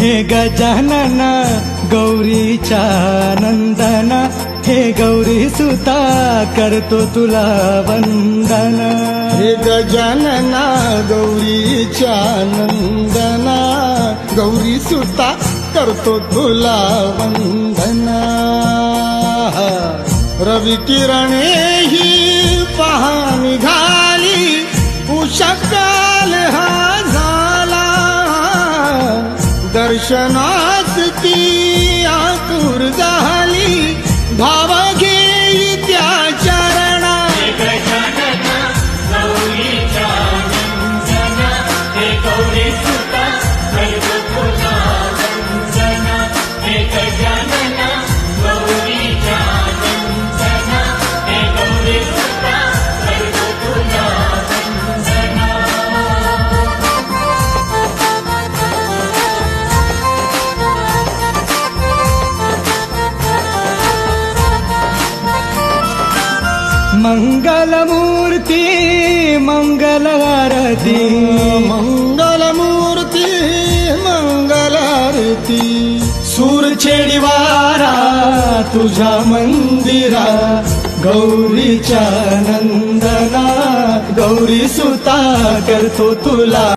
हे गजानन गौरीच्या नंदन हे गौरी सुता करतो तुला वंदन. हे गजानना गौरीच्या नंदना गौरी सुता करतो तुला वंदना. रवी किरणे ही दर्शनास ती आतुर झाली. भाव घेई त्या चरणा मंगलमूर्ती मंगल आरती मंगलमूर्ती मंगलारती. सूरछेडी वारा तुझ्या मंदिरा. गौरीच्या नंदना गौरी सुता करतो तुला